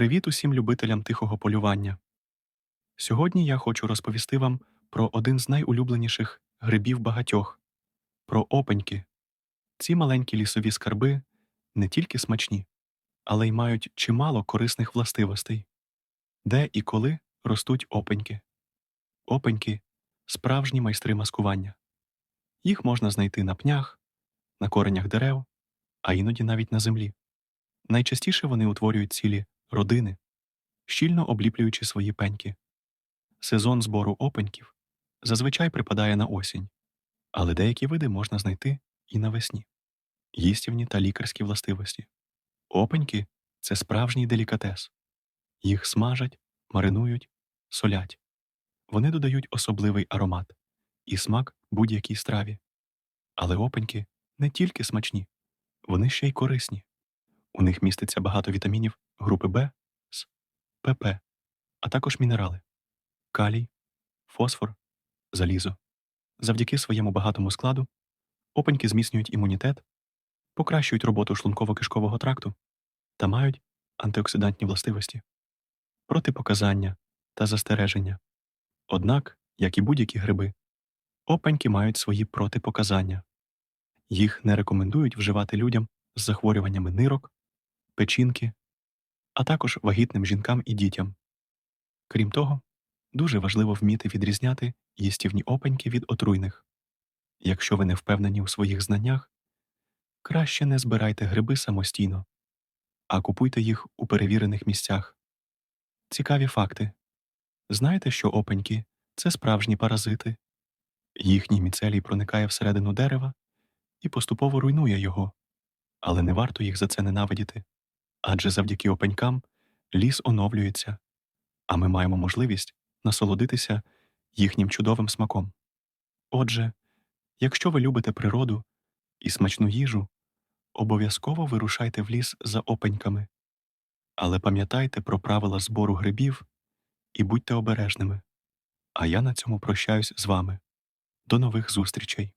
Привіт усім любителям тихого полювання. Сьогодні я хочу розповісти вам про один з найулюбленіших грибів багатьох про опеньки. Ці маленькі лісові скарби не тільки смачні, але й мають чимало корисних властивостей. Де і коли ростуть опеньки. Опеньки справжні майстри маскування. Їх можна знайти на пнях, на коренях дерев, а іноді навіть на землі. Найчастіше вони утворюють цілі родини, щільно обліплюючи свої пеньки. Сезон збору опеньків зазвичай припадає на осінь, але деякі види можна знайти і навесні. Їстівні та лікарські властивості. Опеньки це справжній делікатес. Їх смажать, маринують, солять. Вони додають особливий аромат і смак будь-якій страві. Але опеньки не тільки смачні, вони ще й корисні. У них міститься багато вітамінів групи Б, С, ПП, а також мінерали калій, фосфор, залізо. Завдяки своєму багатому складу опеньки зміцнюють імунітет, покращують роботу шлунково-кишкового тракту та мають антиоксидантні властивості, протипоказання та застереження. Однак, як і будь-які гриби, опеньки мають свої протипоказання. Їх не рекомендують вживати людям з захворюваннями нирок, печінки, а також вагітним жінкам і дітям. Крім того, дуже важливо вміти відрізняти їстівні опеньки від отруйних. Якщо ви не впевнені у своїх знаннях, краще не збирайте гриби самостійно, а купуйте їх у перевірених місцях. Цікаві факти. Знаєте, що опеньки це справжні паразити. Їхній міцелій проникає всередину дерева і поступово руйнує його, але не варто їх за це ненавидіти. Адже завдяки опенькам ліс оновлюється, а ми маємо можливість насолодитися їхнім чудовим смаком. Отже, якщо ви любите природу і смачну їжу, обов'язково вирушайте в ліс за опеньками. Але пам'ятайте про правила збору грибів і будьте обережними. А я на цьому прощаюсь з вами. До нових зустрічей!